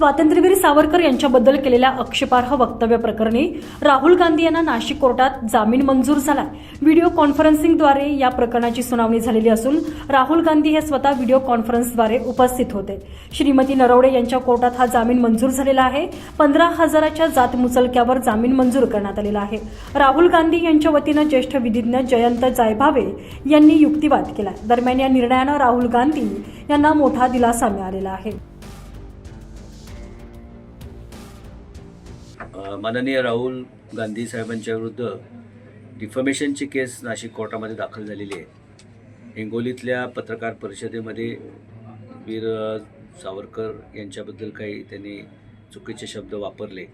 स्वातंत्र्यवीर सावरकर यांच्याबद्दल केलेल्या आक्षेपार्ह वक्तव्य प्रकरणी राहुल गांधी यांना नाशिक कोर्टात जामीन मंजूर झाला व्हिडिओ कॉन्फरन्सिंगद्वारे या प्रकरणाची सुनावणी झालेली असून राहुल गांधी हे स्वतः व्हिडिओ कॉन्फरन्सद्वारे उपस्थित होते. श्रीमती नरवडे यांच्या कोर्टात हा जामीन मंजूर झालेला आहे. पंधरा हजाराच्या जात मुचलक्यावर जामीन मंजूर करण्यात आलेला आहे. राहुल गांधी यांच्या वतीनं ज्येष्ठ विधिज्ञ जयंत जायभावे यांनी युक्तिवाद केला दरम्यान या निर्णयानं राहुल गांधी यांना मोठा दिलासा मिळालेला आहे. माननीय राहुल गांधी साहेबांच्या विरुद्ध डिफमेशनची केस नाशिक कोर्टामध्ये दाखल झालेली आहे. हिंगोलीतल्या पत्रकार परिषदेमध्ये वीर सावरकर यांच्याबद्दल काही त्यांनी चुकीचे शब्द वापरले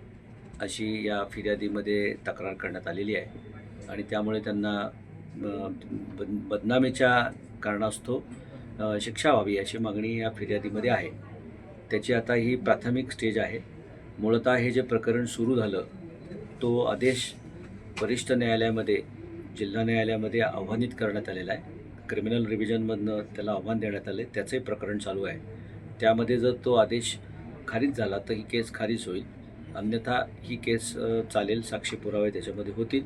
अशी या फिर्यादीमध्ये तक्रार करण्यात आलेली आहे. आणि त्यामुळे त्यांना बदनामीच्या कारणास्तव शिक्षा व्हावी अशी मागणी या फिर्यादीमध्ये आहे. त्याची आता ही प्राथमिक स्टेज आहे. मूळतः हे जे प्रकरण सुरू झालं तो आदेश वरिष्ठ न्यायालयामध्ये जिल्हा न्यायालयामध्ये आव्हानित करण्यात आलेला आहे. क्रिमिनल रिव्हिजनमधनं त्याला आव्हान देण्यात आले त्याचंही प्रकरण चालू आहे. त्यामध्ये जर तो आदेश खारिज झाला तर ही केस खारिज होईल. अन्यथा ही केस चालेल साक्षी पुरावे त्याच्यामध्ये होतील.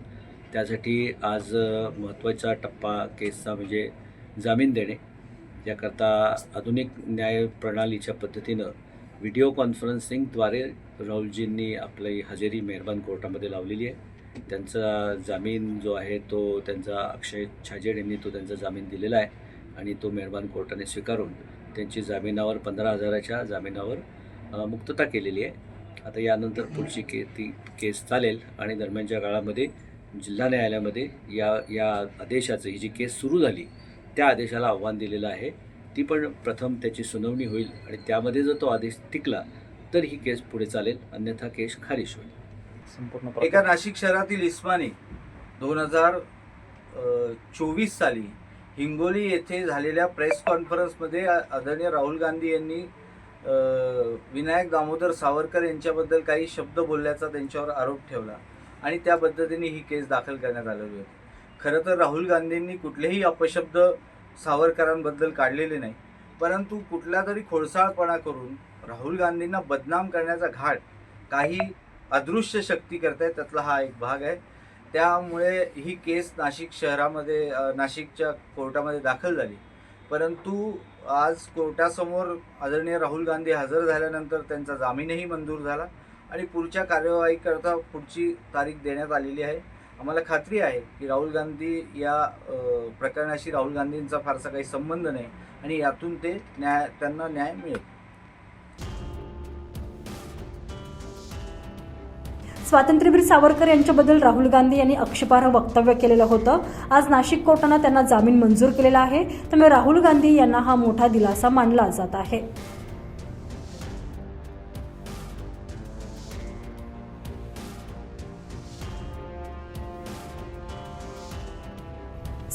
त्यासाठी आज महत्त्वाचा टप्पा केसचा म्हणजे जामीन देणे. याकरता आधुनिक न्याय प्रणालीच्या पद्धतीनं व्हिडिओ कॉन्फरन्सिंगद्वारे राहुलजींनी आपली हजेरी मेहरबान कोर्टामध्ये लावलेली आहे. त्यांचा जामीन जो आहे तो त्यांचा अक्षय छाजेड यांनी तो त्यांचा जामीन दिलेला आहे आणि तो मेहरबान कोर्टाने स्वीकारून त्यांची जामिनावर पंधरा हजाराच्या जामिनावर मुक्तता केलेली आहे. आता यानंतर पुढची के ती केस चालेल आणि दरम्यानच्या काळामध्ये जिल्हा न्यायालयामध्ये या या आदेशाचं ही जी केस सुरू झाली त्या आदेशाला आव्हान दिलेलं आहे. ती पण प्रथम त्याची सुनावणी होईल आणि त्यामध्ये जर तो आदेश टिकला तर ही केस पुढे चालेल. अन्यथा केस खारिज होईल. संपूर्ण एका नाशिक शहरातील इस्माने दोन हजार चोवीस साली हिंगोली येथे झालेल्या प्रेस कॉन्फरन्समध्ये आदरणीय राहुल गांधी यांनी विनायक दामोदर सावरकर यांच्याबद्दल काही शब्द बोलल्याचा त्यांच्यावर आरोप ठेवला आणि त्या पद्धतीने ही केस दाखल करण्यात आलेली होती. खरं तर राहुल गांधींनी कुठलेही अपशब्द सावरकरांबद्दल काढलेले नाही. परंतु कुठला तरी खोडसाळपणा करून राहुल गांधींना बदनाम करण्याचा घाट काही अदृश्य शक्ती करत आहे त्यातला हा एक भाग आहे. त्यामुळे ही केस नाशिक शहरामध्ये नाशिकच्या कोर्टामध्ये दाखल झाली. परंतु आज कोर्टासमोर आदरणीय राहुल गांधी हजर झाल्यानंतर त्यांचा जामीनही मंजूर झाला आणि पुढच्या कार्यवाहीकरता पुढची तारीख देण्यात आलेली आहे. आम्हाला खात्री आहे की राहुल गांधी या प्रकरणाशी राहुल गांधींचा फारसा काही संबंध नाही आणि यातून ते न्याय त्यांना न्याय मिळेल. स्वातंत्र्यवीर सावरकर यांच्याबद्दल राहुल गांधी यांनी आक्षेपार्ह वक्तव्य केलेलं होतं. आज नाशिक कोर्टानं त्यांना जामीन मंजूर केलेला आहे. त्यामुळे राहुल गांधी यांना हा मोठा दिलासा मानला जात आहे.